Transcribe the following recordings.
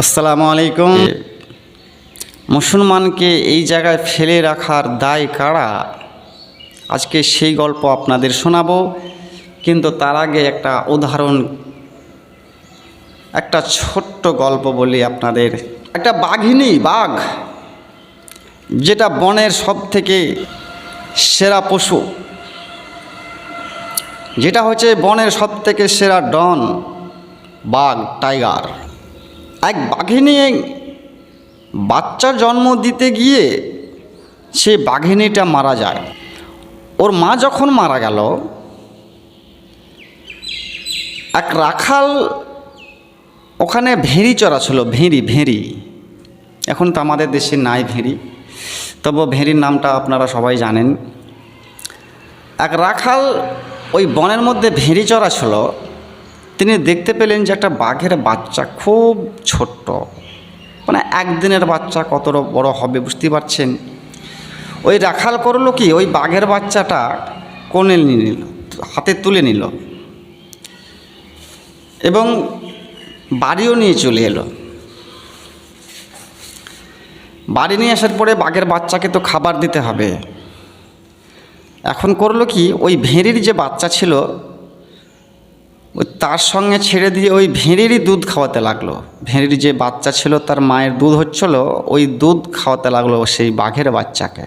আসসালামু আলাইকুম। মুসলমানকে এই জায়গায় ফেলে রাখার দায় কারা? আজকে সেই গল্প আপনাদের শোনাব, কিন্তু তার আগে একটা উদাহরণ, একটা ছোট্ট গল্প বলি আপনাদের। একটা বাঘিনী বাঘ, যেটা বনের সব থেকে সেরা পশু। যেটা হচ্ছে বনের সব থেকে সেরা ডন, বাঘ, টাইগার। এক বাঘিনী বাচ্চা জন্ম দিতে গিয়ে সে বাঘিনীটা মারা যায়। ওর মা যখন মারা গেল, এক রাখাল ওখানে ভেড়ি চড়া ছিল, ভেড়ি ভেড়ি। এখন তো আমাদের দেশে নাই ভেড়ি। তবু ভেড়ির নামটা আপনারা সবাই জানেন। এক রাখাল ওই বনের মধ্যে ভেড়ি চড়া ছিল তিনি দেখতে পেলেন যে একটা বাঘের বাচ্চা খুব ছোট্ট। মানে একদিনের বাচ্চা কত বড় হবে বুঝতে পারছেন? ওই রাখাল করল কি? ওই বাঘের বাচ্চাটা কোণে নিয়ে নিল, হাতে তুলে নিল এবং বাড়িও নিয়ে চলে এলো। বাড়ি নিয়ে আসার পরে বাঘের বাচ্চাকে তো খাবার দিতে হবে। এখন করল কি? ওই ভেড়ির যে বাচ্চা ছিল তার সঙ্গে ছেড়ে দিয়ে ওই ভেড়িরই দুধ খাওয়াতে লাগল। ভেড়ির যে বাচ্চা ছিল, তার মায়ের দুধ হচ্ছিল, ওই দুধ খাওয়াতে লাগল সেই বাঘের বাচ্চাকে।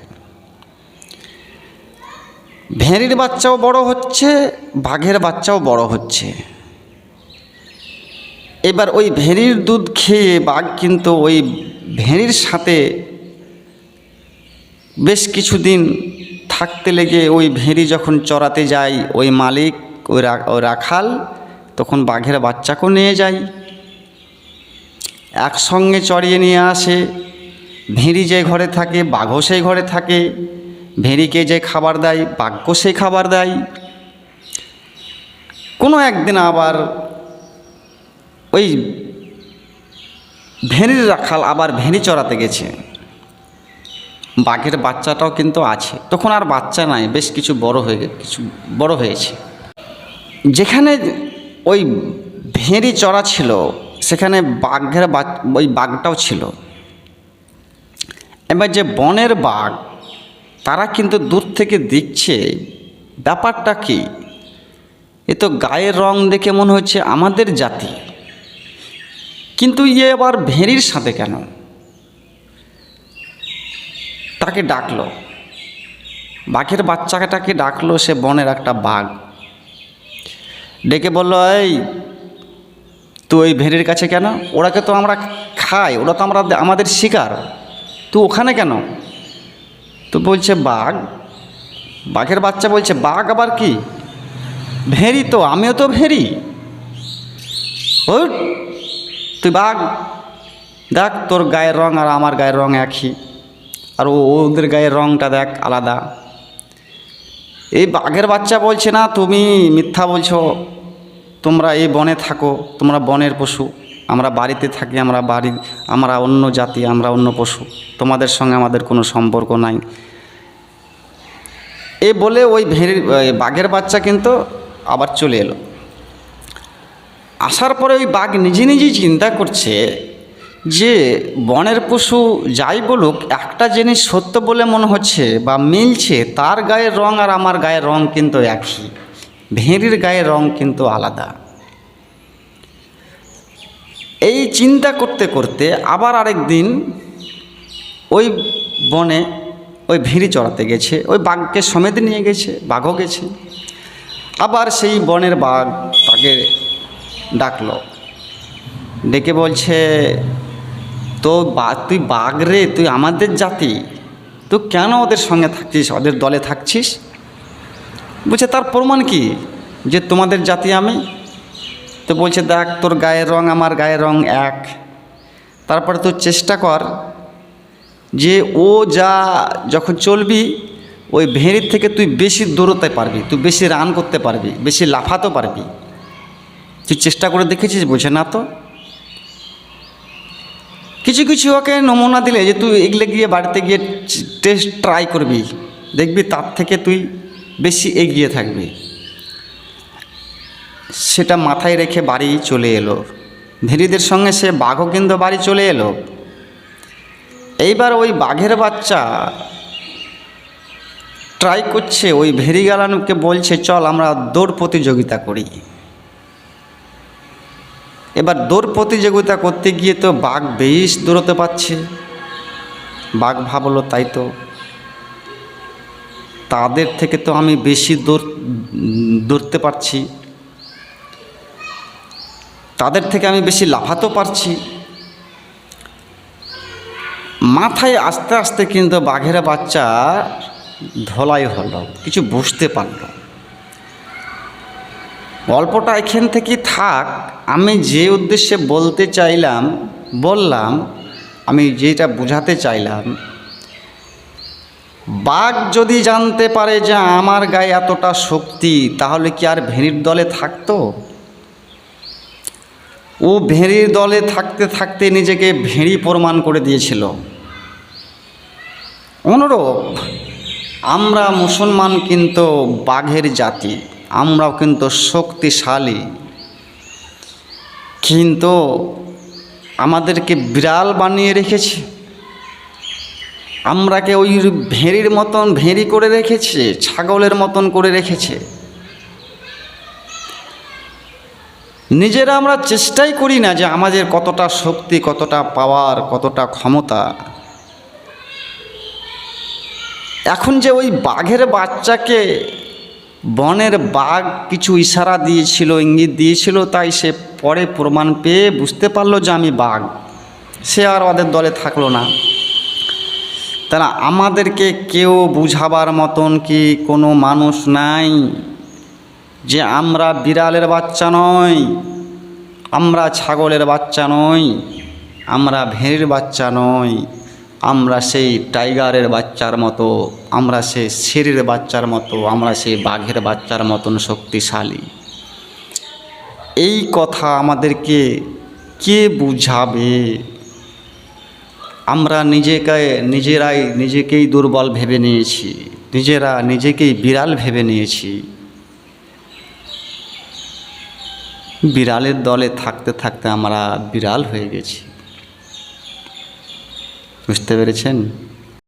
ভেড়ির বাচ্চাও বড় হচ্ছে, বাঘের বাচ্চাও বড় হচ্ছে। এবার ওই ভেড়ির দুধ খেয়ে বাঘ কিন্তু ওই ভেড়ির সাথে বেশ কিছুদিন থাকতে লেগে ওই ভেড়ি যখন চড়াতে যায়, ওই মালিক, ওই রাখাল তখন বাঘের বাচ্চাকেও নিয়ে যায়। একসঙ্গে চড়িয়ে নিয়ে আসে। ভেড়ি যে ঘরে থাকে, বাঘও সেই ঘরে থাকে। ভেড়িকে যে খাবার দেয় বাঘকেও সেই খাবার দেয়। কোনো একদিন আবার ওই ভেঁড়ির রাখাল আবার ভেড়ি চড়াতে গেছে। বাঘের বাচ্চাটাও কিন্তু আছে। তখন আর বাচ্চা নাই, বেশ কিছু বড় হয়ে, কিছু বড় হয়েছে। যেখানে ওই ভেড়ি চড়া ছিল, সেখানে বাঘের ওই বাঘটাও ছিল। এবার যে বনের বাঘ, তারা কিন্তু দূর থেকে দেখছে, ব্যাপারটা কি? এ তো গায়ের রং দেখে মনে হচ্ছে আমাদের জাতি। কিন্তু ইয়ে আবার ভেড়ির সাথে কেন? তাকে ডাকলো। বাঘের বাচ্চাটাকে ডাকলো সে বনের একটা বাঘ। ডেকে বলল, এই, তুই ওই ভেড়ির কাছে কেন? ওরাকে তো আমরা খাই, ওরা তো আমরা আমাদের শিকার। তুই ওখানে কেন? তো বলছে, বাঘ, বাঘের বাচ্চা বলছে, বাঘ আবার কি? ভেড়ি তো, আমিও তো ভেড়ি। ওই তুই বাঘ, দেখ তোর গায়ের রং আর আমার গায়ের রং একই, আর ও, ওদের গায়ের রংটা দেখ আলাদা। এই বাঘের বাচ্চা বলছে না, তুমি মিথ্যা বলছো। তোমরা এই বনে থাকো, তোমরা বনের পশু। আমরা বাড়িতে থাকি, আমরা বাড়ি, আমরা অন্য জাতি, আমরা অন্য পশু। তোমাদের সঙ্গে আমাদের কোনো সম্পর্ক নাই। এ বলে ওই ভেড়ির বাঘের বাচ্চা কিন্তু আবার চলে এলো। আসার পরে ওই বাঘ নিজে নিজেই চিন্তা করছে যে বনের পশু যাই বলুক, একটা জিনিস সত্য বলে মনে হচ্ছে বা মিলছে, তার গায়ের রং আর আমার গায়ের রং কিন্তু একই। ভেড়ির গায়ের রং কিন্তু আলাদা। এই চিন্তা করতে করতে আবার আরেক দিন ওই বনে ওই ভিড়ি চড়াতে গেছে, ওই বাঘকে সমেত নিয়ে গেছে, বাঘও গেছে। আবার সেই বনের বাঘ তাকে ডাকলো। ডেকে বলছে তো বা, তুই বাঘ রে, তুই আমাদের জাতি। তুই কেন ওদের সঙ্গে থাকছিস? ওদের দলে থাকছিস? বলছে, তার প্রমাণ কি? যে তোমাদের জাতি আমি। তো বলছে, দেখ, তোর গায়ের রং আমার গায়ের রং এক। তারপরে তুই চেষ্টা কর যে ও যা, যখন চলবি, ওই ভেড়ির থেকে তুই বেশি দৌড়তে পারবি, তুই বেশি রান করতে পারবি, বেশি লাফাতে পারবি। তুই চেষ্টা করে দেখেছিস? বলছে, না তো। কিছু কিছু ওকে নমুনা দিলে যে তুই এগুলো গিয়ে বাড়িতে গিয়ে টেস্ট ট্রাই করবি। দেখবি তার থেকে তুই বেশি এগিয়ে থাকবি। সেটা মাথায় রেখে বাড়ি চলে এলো। ভেড়িদের সঙ্গে সে বাঘও কিন্তু বাড়ি চলে এলো। এইবার ওই বাঘের বাচ্চা ট্রাই করছে, ওই ভেরিগালানুকে বলছে, চল আমরা দৌড় প্রতিযোগিতা করি। এবার দৌড় প্রতিযোগিতা করতে গিয়ে তো বাঘ বেশ দৌড়তে পারছে। বাঘ ভাবলো, তাই তো। তাদের থেকে তো আমি বেশি দৌড়, দৌড়তে পারছি। তাদের থেকে আমি বেশি লাফাতেও পারছি। মাথায় আস্তে আস্তে কিন্তু বাঘের বাচ্চা ধলাই হলো, কিছু বুঝতে পারল। গল্পটা এখান থেকে থাক। আমি যে উদ্দেশ্যে বলতে চাইলাম, বললাম, আমি যেটা বোঝাতে চাইলাম, বাঘ যদি জানতে পারে যে আমার গায়ে এতটা শক্তি, তাহলে কি আর ভেড়ির দলে থাকতো? ও ভেড়ির দলে থাকতে থাকতে নিজেকে ভেড়ি প্রমাণ করে দিয়েছিল। অনুরূপ, আমরা মুসলমান কিন্তু বাঘের জাতি। আমরাও কিন্তু শক্তিশালী। কিন্তু আমাদেরকে বিড়াল বানিয়ে রেখেছে। আমরাকে ওই ভেড়ির মতন ভেড়ি করে রেখেছে, ছাগলের মতন করে রেখেছে। নিজেরা আমরা চেষ্টাই করি না যে আমাদের কতটা শক্তি, কতটা পাওয়ার, কতটা ক্ষমতা। এখন যে ওই বাঘের বাচ্চাকে বনের বাঘ কিছু ইশারা দিয়েছিল, ইঙ্গিত দিয়েছিল, তাই সে পরে প্রমাণ পেয়ে বুঝতে পারল যে আমি বাঘ। সে আর ওদের দলে থাকল না। তারা আমাদেরকে কেউ বুঝাবার মতন কি কোনো মানুষ নাই যে আমরা বিড়ালের বাচ্চা নই, আমরা ছাগলের বাচ্চা নই, আমরা ভেড়ির বাচ্চা নই। আমরা সেই টাইগারের বাচ্চার মতো, আমরা সেই শেরের বাচ্চার মতো, আমরা সেই বাঘের বাচ্চার মতন শক্তিশালী। এই কথা আমাদেরকে কে বুঝাবে? আমরা নিজেকে, নিজেরাই নিজেকেই দুর্বল ভেবে নিয়েছি, নিজেরা নিজেকেই বিড়াল ভেবে নিয়েছি। বিড়ালের দলে থাকতে থাকতে আমরা বিড়াল হয়ে গেছি। বুঝতে পেরেছেন?